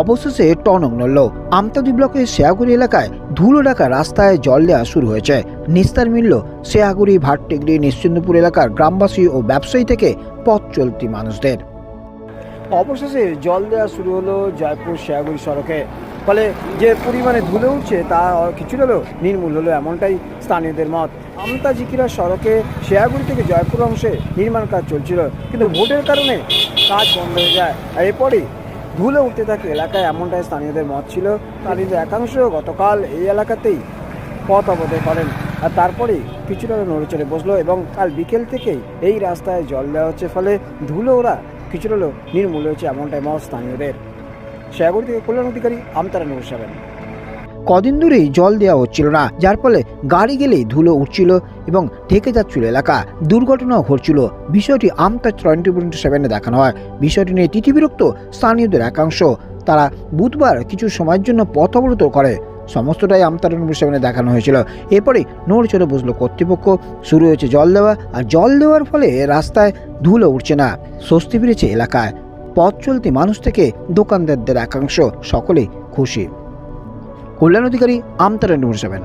অবশেষে টনক নড়ল। আমতাদি ব্লকের শেয়াগুড়ি এলাকায় ধুলো ডাকা রাস্তায় জল দেওয়া শুরু হয়েছে। নিস্তার মিলল, শেয়াগুড়ি, ভাটটিগড়ি, নিশ্চিন্দপুর এলাকার গ্রামবাসী ও ব্যবসায়ী থেকে পথ চলতি মানুষদের। অবশেষে জল দেওয়া শুরু হলো জয়পুর শেয়াগুড়ি সড়কে। ফলে যে পরিমাণে ধুলে উঠছে, তা কিছু হলেও নির্মূল হলো এমনটাই স্থানীয়দের মত। আমতা জিকিরা সড়কে শেয়াগুড়ি থেকে জয়পুর অংশে নির্মাণ কাজ চলছিল, কিন্তু ভোটের কারণে কাজ বন্ধ হয়ে যায়। আর এরপরেই ধুলে উঠতে থাকে এলাকায় এমনটাই স্থানীয়দের মত ছিল। কিন্তু একাংশ গতকাল এই এলাকাতেই পথ অবধে করেন। আর তারপরেই কিছুটা নড়েচড়ে বসল এবং কাল বিকেল থেকেই এই রাস্তায় জল দেওয়া হচ্ছে। ফলে ধুলো ওরা কিছুটা নির্মূল হয়েছে এমনটাই মত স্থানীয়দের। শেয়াগুড়ি থেকে কল্যাণ অধিকারী আমতারা নৌসাবেন সাবেন কদিন ধরেই জল দেওয়া হচ্ছিল না, যার ফলে গাড়ি গেলেই ধুলো উঠছিল এবং ঢেকে যাচ্ছিল এলাকা। দুর্ঘটনাও ঘটছিল। বিষয়টি আমতা টোয়েন্টি টোয়েন্টি সেভেনে দেখানো হয়। বিষয়টি নিয়ে তিথিবিরক্ত স্থানীয়দের একাংশ। তারা বুধবার কিছু সময়ের জন্য পথ অবরোধ করে। সমস্তটাই আমতারা সেভেনে দেখানো হয়েছিল। এরপরে নড়ে চড়ে বসল কর্তৃপক্ষ, শুরু হয়েছে জল দেওয়া আর জল দেওয়ার ফলে রাস্তায় ধুলো উঠছে না। স্বস্তি ফিরেছে এলাকায়। পথ চলতি মানুষ থেকে দোকানদারদের একাংশ। সকলেই খুশি। কল্যাণ অধিকারী আমতারা নম্বর সেভেন